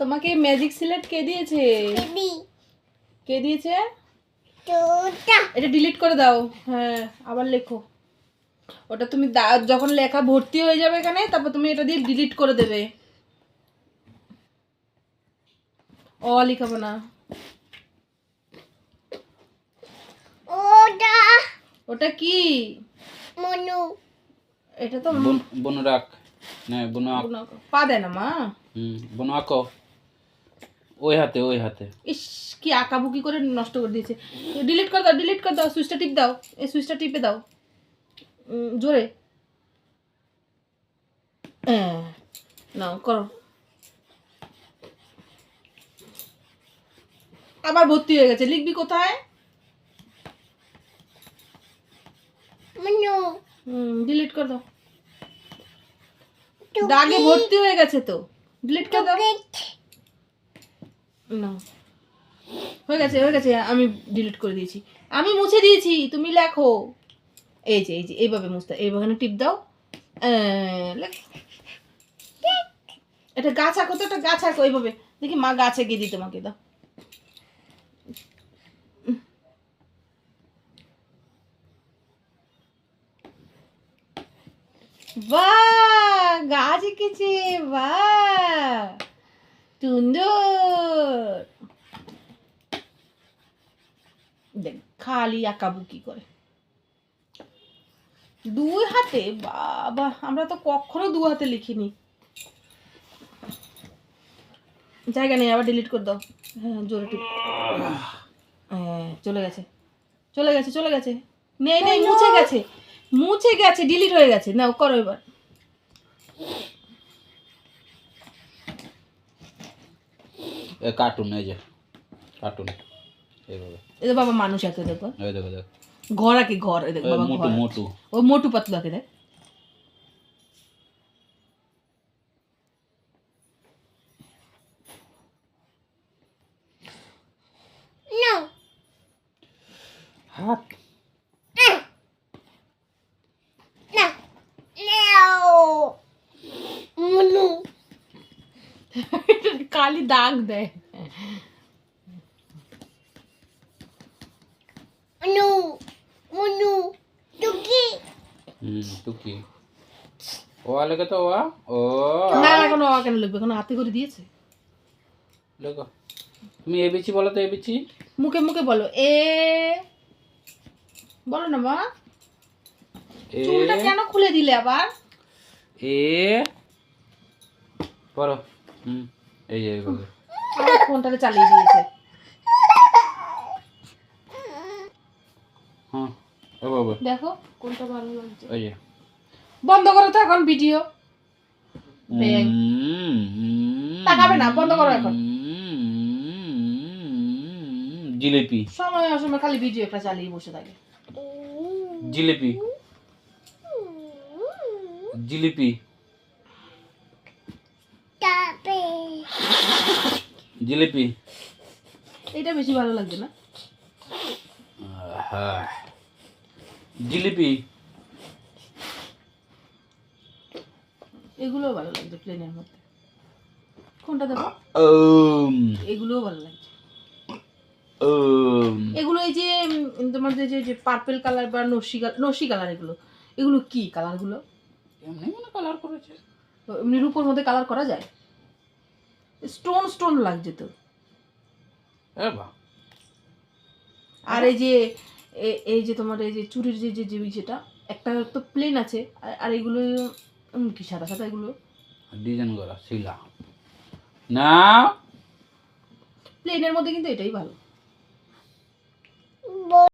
তোমাকে ম্যাজিক সিলেট কে দিয়েছে? কে দিয়েছে? তোটা এটা ডিলিট করে দাও। হ্যাঁ আবার লেখো। ওটা তুমি যখন লেখা ভর্তি হয়ে যাবে এখানে তারপর তুমি এটা দিয়ে ডিলিট করে দেবে। অ লিখাবো না। ওটা ওটা কি? মনু এটা তো বোন রাখ না বোন আঁক পা দেয় না মা। হুম বোন আঁকো ওই হাতে ওই হাতে। ইস কি আঁকাবুকি করে নষ্ট করে দিয়েছে। ডিলিট করে দাও ডিলিট করে দাও সুইচটা টিপ দাও। এই সুইচটা টিপে দাও। জোরে। হ্যাঁ নাও করো। আবার ভর্তি হয়ে গেছে। লিখবি কোথায়? মনু। ডিলিট করে দাও। দাগে ভর্তি হয়ে গেছে তো। ডিলিট করে দাও। না হয়ে গেছে হয়ে গেছে, আমি ডিলিট করে দিয়েছি। আমি মুছে দিয়েছি, তুমি লেখো। এই যে এই যে, এইভাবে মুছতে এইভাবে টিপ দাও। এটা গাছ আঁকো তো একটা গাছ আঁকো এইভাবে। দেখি মা গাছ এগিয়ে দিই তোমাকে, দাও। বাহ গাছ এঁকেছে বাহ। সুন্দর দেখ, খালি আঁকাবুকি করে? দুই হাতে? বাবা, আমরা তো কখনো দু হাতে লিখিনি। জায়গা নেই, আবার ডিলিট করে দাও। হ্যাঁ জোরে টিপ। হ্যাঁ চলে গেছে। চলে গেছে চলে গেছে। নেই নেই, মুছে গেছে। মুছে গেছে ডিলিট হয়ে গেছে। নাও, করো এবার। কার্টুন এই যে। কার্টুন এইভাবে। এ তো বাবা মানুষ আছে দেখো। এই দেখো দেখো। ঘর আঁকে ঘর এ দেখ ওই বাবা মোটু ঘর মোটু। ও মোটু পাতলু আঁকে দেখ। নো হাত না নাও মনু কালি দাগ দেয় টুকি। হুম টুকি। তো ও ও। না এখন ও কেন হাতে করে দিয়েছে? তুমি এবিসি বলো তো এবিসি মুখে মুখে বলো। এ বলো না মা। এ চুলটা কেন খুলে দিলে আবার? এ পড়ো হুম। এই এইভাবে ফোনটাকে চালিয়ে দিয়েছে। হ্যাঁ দেখো কোনটা ভালো লাগছে। ওই যে। বন্ধ করো তো এখন ভিডিও। তাকাবে না, বন্ধ করো এখন। জিলিপি। সময় অসময় খালি ভিডিও একটা চালিয়ে বসে থাকে। জিলিপি। জিলিপি। জিলিপি। এটা বেশি ভালো লাগছে না? আহা। জিলিপি। এগুলোও ভালো লাগছে প্লেনের মধ্যে। কোনটা দেবো? ওম এগুলোও ভালো লাগছে। ওম এগুলো এই যে তোমাদের যে যে পার্পেল কালার বা নসি নসি কালার এগুলো এগুলো কি কালারগুলো এমনি মনে কালার করেছে। এমনি রূপোর মধ্যে কালার করা যায়? স্টোন স্টোন লাগছে তো আর এই যে এই যে তোমার এই যে চুরির যে যে যেটা একটা তো প্লেন আছে আর- আর এগুলো কি সাদা সাদা এগুলো? ডিজাইন করা শিলা। না। প্লেনের মধ্যে কিন্তু এটাই ভালো।